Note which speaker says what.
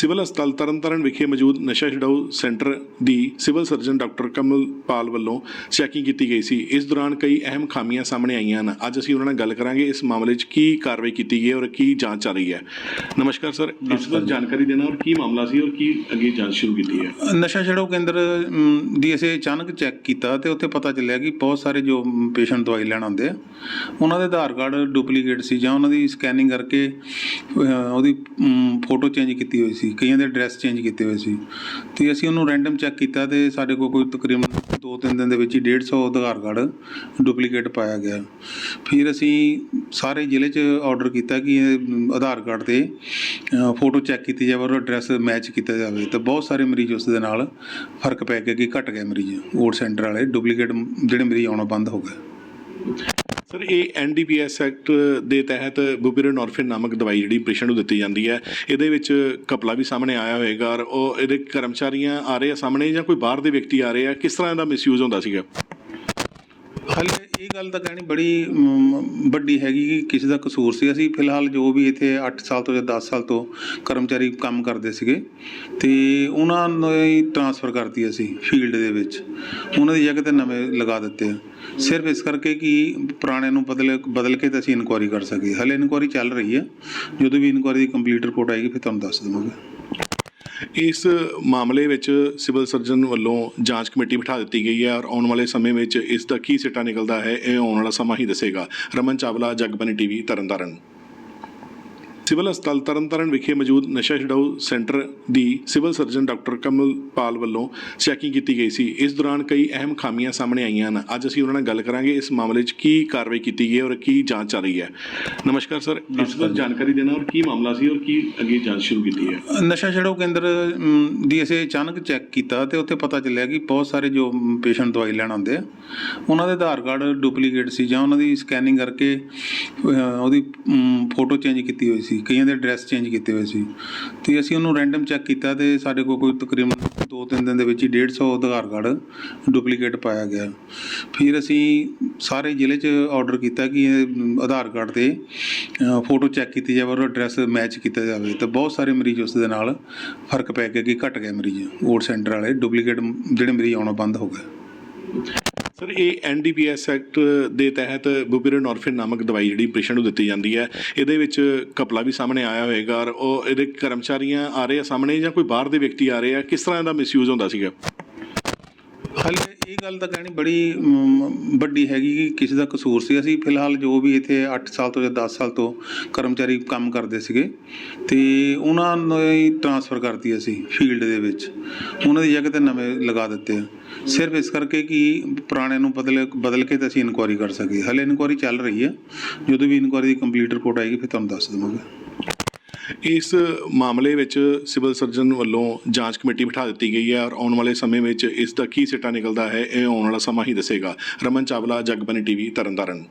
Speaker 1: Civil ਹਸਪਤਾਲ ਤਰਨਤਾਰਨ ਵਿਖੇ ਮੌਜੂਦ ਨਸ਼ਾ ਛਡਾਊ ਸੈਂਟਰ ਦੀ ਸਿਵਲ ਸਰਜਨ ਡਾਕਟਰ ਕਮਲਪਾਲ ਵੱਲੋਂ ਚੈਕਿੰਗ ਕੀਤੀ ਗਈ ਸੀ। ਇਸ ਦੌਰਾਨ ਕਈ ਅਹਿਮ ਖਾਮੀਆਂ ਸਾਹਮਣੇ ਆਈਆਂ ਹਨ। ਅੱਜ ਅਸੀਂ ਉਹਨਾਂ ਨਾਲ ਗੱਲ ਕਰਾਂਗੇ ਇਸ ਮਾਮਲੇ 'ਚ ਕੀ ਕਾਰਵਾਈ ਕੀਤੀ ਗਈ ਹੈ ਔਰ ਕੀ ਜਾਂਚ ਚੱਲ ਰਹੀ ਹੈ। ਨਮਸਕਾਰ ਸਰ ਇਸ ਬਾਰੇ ਜਾਣਕਾਰੀ ਦੇਣਾ ਔਰ ਕੀ ਮਾਮਲਾ ਸੀ ਔਰ ਕੀ ਅੱਗੇ ਜਾਂਚ ਸ਼ੁਰੂ ਕੀਤੀ ਹੈ?
Speaker 2: ਨਸ਼ਾ ਛਡਾਊ ਕੇਂਦਰ ਦੀ ਅਸੀਂ ਅਚਾਨਕ ਚੈੱਕ ਕੀਤਾ ਤੇ ਉੱਥੇ ਪਤਾ ਚੱਲਿਆ ਕਿ ਬਹੁਤ ਸਾਰੇ ਜੋ ਪੇਸ਼ੈਂਟ ਦਵਾਈ ਲੈਣ ਆਉਂਦੇ ਆ ਉਹਨਾਂ ਦੇ ਆਧਾਰ ਕਾਰਡ ਡੁਪਲੀਕੇਟ ਸੀ ਜਾਂ ਉਹਨਾਂ ਦੀ ਸਕੈਨਿੰਗ ਕਰਕੇ ਉਹਦੀ ਫੋਟੋ ਚੇਂਜ ਕੀਤੀ ਹੋਈ ਸੀ। ਕਈਆਂ ਦੇ ਐਡਰੈਸ ਚੇਂਜ ਕੀਤੇ ਹੋਏ ਸੀ। ਤੇ ਅਸੀਂ ਉਹਨੂੰ ਰੈਂਡਮ ਚੈੱਕ ਕੀਤਾ ਤੇ ਸਾਡੇ ਕੋਲ ਕੋਈ ਤਕਰੀਬਨ 2-3 ਦਿਨ ਦੇ ਵਿੱਚ ਹੀ 150 ਆਧਾਰ ਕਾਰਡ ਡੁਪਲੀਕੇਟ ਪਾਇਆ ਗਿਆ। ਫਿਰ ਅਸੀਂ ਸਾਰੇ ਜ਼ਿਲ੍ਹੇ 'ਚ ਆਰਡਰ ਕੀਤਾ ਕਿ ਇਹ ਆਧਾਰ ਕਾਰਡ ਤੇ ਫੋਟੋ ਚੈੱਕ ਕੀਤੀ ਜਾਵੇ ਔਰ ਐਡਰੈਸ ਮੈਚ ਕੀਤਾ ਜਾਵੇ। ਤਾਂ ਬਹੁਤ ਸਾਰੇ ਮਰੀਜ਼ ਉਸ ਦੇ ਨਾਲ ਫ਼ਰਕ ਪੈ ਗਿਆ ਕਿ ਘਟ ਗਏ ਮਰੀਜ਼। ਓਟ ਸੈਂਟਰ ਵਾਲੇ ਡੁਪਲੀਕੇਟ ਜਿਹੜੇ ਮਰੀਜ਼ ਆਉਣਾ ਬੰਦ ਹੋ ਗਏ।
Speaker 1: ਸਰ, ਇਹ ਐਨਡੀਪੀਐਸ ਐਕਟ ਦੇ ਤਹਿਤ ਬੁਪੀਰਨੋਰਫਿਨ ਨਾਮਕ ਦਵਾਈ ਜਿਹੜੀ ਪੇਸ਼ੈਂਟ ਨੂੰ ਦਿੱਤੀ ਜਾਂਦੀ ਹੈ, ਇਹਦੇ ਵਿੱਚ ਕਪਲਾ ਵੀ ਸਾਹਮਣੇ ਆਇਆ ਹੋਏਗਾ ਔਰ ਉਹ ਇਹਦੇ ਕਰਮਚਾਰੀਆਂ ਆ ਰਹੇ ਆ ਸਾਹਮਣੇ ਜਾਂ ਕੋਈ ਬਾਹਰ ਦੇ ਵਿਅਕਤੀ ਆ ਰਹੇ ਆ, ਕਿਸ ਤਰ੍ਹਾਂ ਦਾ ਮਿਸਯੂਜ਼ ਹੁੰਦਾ ਸੀਗਾ?
Speaker 2: ਹਾਲੇ ਇਹ ਗੱਲ ਤਾਂ ਕਹਿਣੀ ਬੜੀ ਵੱਡੀ ਹੈਗੀ ਕਿ ਕਿਸੇ ਦਾ ਕਸੂਰ ਸੀ। ਅਸੀਂ ਫਿਲਹਾਲ ਜੋ ਵੀ ਇੱਥੇ 8 ਸਾਲ ਤੋਂ ਜਾਂ 10 ਸਾਲ ਤੋਂ ਕਰਮਚਾਰੀ ਕੰਮ ਕਰਦੇ ਸੀਗੇ ਤੇ ਉਹਨਾਂ ਨੂੰ ਹੀ ਟਰਾਂਸਫਰ ਕਰਤੀ ਅਸੀਂ ਫੀਲਡ ਦੇ ਵਿੱਚ। ਉਹਨਾਂ ਦੀ ਜਗ੍ਹਾ ਤੇ ਨਵੇਂ ਲਗਾ ਦਿੱਤੇ ਆ। ਸਿਰਫ ਇਸ ਕਰਕੇ ਕਿ ਪੁਰਾਣੇ ਨੂੰ ਬਦਲ ਬਦਲ ਕੇ ਤਾਂ ਅਸੀਂ ਇਨਕੁਆਰੀ ਕਰ ਸਕੀਏ। ਹਲੇ ਇਨਕੁਆਰੀ ਚੱਲ ਰਹੀ ਹੈ ਜਦੋਂ ਵੀ ਇਨਕੁਆਰੀ ਦੀ ਕੰਪਲੀਟ ਰਿਪੋਰਟ ਆਏਗੀ, ਫਿਰ ਤੁਹਾਨੂੰ ਦੱਸ ਦੇਵਾਂਗੇ।
Speaker 1: ਇਸ ਮਾਮਲੇ ਵਿੱਚ ਸਿਵਲ ਸਰਜਨ ਵੱਲੋਂ ਜਾਂਚ ਕਮੇਟੀ ਬਿਠਾ ਦਿੱਤੀ ਗਈ ਹੈ ਔਰ ਆਉਣ ਵਾਲੇ ਸਮੇਂ ਵਿੱਚ ਇਸ ਦਾ ਕੀ ਸਿੱਟਾ ਨਿਕਲਦਾ ਹੈ, ਇਹ ਆਉਣ ਵਾਲਾ ਸਮਾਂ ਹੀ ਦੱਸੇਗਾ। ਰਮਨ ਚਾਵਲਾ ਜਗਬਨੀ ਟੀਵੀ, ਤਰਨਤਾਰਨ। ਸਿਵਲ ਹਸਪਤਾਲ ਤਰਨਤਾਰਨ ਵਿਖੇ ਮੌਜੂਦ ਨਸ਼ਾ ਛਡਾਊ ਸੈਂਟਰ ਦੀ ਸਿਵਲ ਸਰਜਨ ਡਾਕਟਰ ਕਮਲਪਾਲ ਵੱਲੋਂ ਚੈਕਿੰਗ ਕੀਤੀ ਗਈ ਸੀ। ਇਸ ਦੌਰਾਨ ਕਈ ਅਹਿਮ ਖਾਮੀਆਂ ਸਾਹਮਣੇ ਆਈਆਂ ਹਨ। ਅੱਜ ਅਸੀਂ ਉਹਨਾਂ ਨਾਲ ਗੱਲ ਕਰਾਂਗੇ। ਇਸ ਮਾਮਲੇ 'ਚ ਕੀ ਕਾਰਵਾਈ ਕੀਤੀ ਗਈ ਹੈ ਔਰ ਕੀ ਜਾਂਚ ਚੱਲ ਰਹੀ ਹੈ। ਨਮਸਕਾਰ ਸਰ। ਇਸ ਬਾਰੇ ਜਾਣਕਾਰੀ ਦੇਣਾ ਔਰ ਕੀ ਮਾਮਲਾ ਸੀ ਔਰ ਕੀ ਅੱਗੇ ਜਾਂਚ ਸ਼ੁਰੂ ਕੀਤੀ ਹੈ?
Speaker 2: ਨਸ਼ਾ ਛਡਾਊ ਕੇਂਦਰ ਦੀ ਅਸੀਂ ਅਚਾਨਕ ਚੈੱਕ ਕੀਤਾ ਤੇ ਉੱਥੇ ਪਤਾ ਚੱਲਿਆ ਕਿ ਬਹੁਤ ਸਾਰੇ ਜੋ ਪੇਸ਼ੈਂਟ ਦਵਾਈ ਲੈਣ ਆਉਂਦੇ ਆ ਉਹਨਾਂ ਦੇ ਆਧਾਰ ਕਾਰਡ ਡੁਪਲੀਕੇਟ ਸੀ ਜਾਂ ਉਹਨਾਂ ਦੀ ਸਕੈਨਿੰਗ ਕਰਕੇ ਉਹਦੀ ਫੋਟੋ ਚੇਂਜ ਕੀਤੀ ਹੋਈ ਸੀ। ਕਈਆਂ ਦੇ ਐਡਰੈਸ ਚੇਂਜ ਕੀਤੇ ਹੋਏ ਸੀ। ਤੇ ਅਸੀਂ ਉਹਨੂੰ ਰੈਂਡਮ ਚੈੱਕ ਕੀਤਾ ਤੇ ਸਾਡੇ ਕੋਲ ਕੋਈ ਤਕਰੀਬਨ 2-3 ਦਿਨ ਦੇ ਵਿੱਚ ਹੀ 150 ਆਧਾਰ ਕਾਰਡ ਡੁਪਲੀਕੇਟ ਪਾਇਆ ਗਿਆ। ਫਿਰ ਅਸੀਂ ਸਾਰੇ ਜ਼ਿਲ੍ਹੇ 'ਚ ਆਰਡਰ ਕੀਤਾ ਕਿ ਇਹ ਆਧਾਰ ਕਾਰਡ ਤੇ ਫੋਟੋ ਚੈੱਕ ਕੀਤੀ ਜਾਵੇ ਔਰ ਐਡਰੈਸ ਮੈਚ ਕੀਤਾ ਜਾਵੇ। ਤਾਂ ਬਹੁਤ ਸਾਰੇ ਮਰੀਜ਼ ਉਸ ਦੇ ਨਾਲ ਫ਼ਰਕ ਪੈ ਗਿਆ ਕਿ ਘਟ ਗਏ ਮਰੀਜ਼। ਓਟ ਸੈਂਟਰ ਵਾਲੇ ਡੁਪਲੀਕੇਟ ਜਿਹੜੇ ਮਰੀਜ਼ ਆਉਣਾ ਬੰਦ ਹੋ ਗਏ।
Speaker 1: ਸਰ, ਇਹ ਐਨਡੀਪੀਐਸ ਐਕਟ ਦੇ ਤਹਿਤ ਬੁਪੀਰਨੋਰਫਿਨ ਨਾਮਕ ਦਵਾਈ ਜਿਹੜੀ ਪੇਸ਼ੈਂਟ ਨੂੰ ਦਿੱਤੀ ਜਾਂਦੀ ਹੈ, ਇਹਦੇ ਵਿੱਚ ਕਪਲਾ ਵੀ ਸਾਹਮਣੇ ਆਇਆ ਹੋਏਗਾ ਔਰ ਉਹ ਇਹਦੇ ਕਰਮਚਾਰੀਆਂ ਆ ਰਹੇ ਆ ਸਾਹਮਣੇ ਜਾਂ ਕੋਈ ਬਾਹਰ ਦੇ ਵਿਅਕਤੀ ਆ ਰਹੇ ਆ? ਕਿਸ ਤਰ੍ਹਾਂ ਦਾ ਮਿਸਯੂਜ਼ ਹੁੰਦਾ ਸੀਗਾ?
Speaker 2: ਹਾਲੇ ਇਹ ਗੱਲ ਤਾਂ ਕਹਿਣੀ ਬੜੀ ਵੱਡੀ ਹੈਗੀ ਕਿ ਕਿਸੇ ਦਾ ਕਸੂਰ ਸੀ। ਅਸੀਂ ਫਿਲਹਾਲ ਜੋ ਵੀ ਇੱਥੇ 8 ਸਾਲ ਤੋਂ ਜਾਂ 10 ਸਾਲ ਤੋਂ ਕਰਮਚਾਰੀ ਕੰਮ ਕਰਦੇ ਸੀਗੇ ਤੇ ਉਹਨਾਂ ਨੂੰ ਹੀ ਟਰਾਂਸਫਰ ਕਰਤੀ ਅਸੀਂ ਫੀਲਡ ਦੇ ਵਿੱਚ। ਉਹਨਾਂ ਦੀ ਜਗ੍ਹਾ ਤੇ ਨਵੇਂ ਲਗਾ ਦਿੱਤੇ ਆ। ਸਿਰਫ ਇਸ ਕਰਕੇ ਕਿ ਪੁਰਾਣੇ ਨੂੰ ਬਦਲ ਬਦਲ ਕੇ ਤਾਂ ਅਸੀਂ ਇਨਕੁਆਰੀ ਕਰ ਸਕੀਏ। ਹਲੇ ਇਨਕੁਆਰੀ ਚੱਲ ਰਹੀ ਹੈ ਜਦੋਂ ਵੀ ਇਨਕੁਆਰੀ ਦੀ ਕੰਪਲੀਟ ਰਿਪੋਰਟ ਆਏਗੀ, ਫਿਰ ਤੁਹਾਨੂੰ ਦੱਸ ਦੇਵਾਂਗੇ।
Speaker 1: ਇਸ ਮਾਮਲੇ ਵਿੱਚ ਸਿਵਲ ਸਰਜਨ ਵੱਲੋਂ ਜਾਂਚ ਕਮੇਟੀ ਬਿਠਾ ਦਿੱਤੀ ਗਈ ਹੈ ਔਰ ਆਉਣ ਵਾਲੇ ਸਮੇਂ ਵਿੱਚ ਇਸ ਦਾ ਕੀ ਸਿੱਟਾ ਨਿਕਲਦਾ ਹੈ, ਇਹ ਆਉਣ ਵਾਲਾ ਸਮਾਂ ਹੀ ਦੱਸੇਗਾ। ਰਮਨ ਚਾਵਲਾ ਜਗਬਨੀ ਟੀਵੀ, ਤਰਨਤਾਰਨ।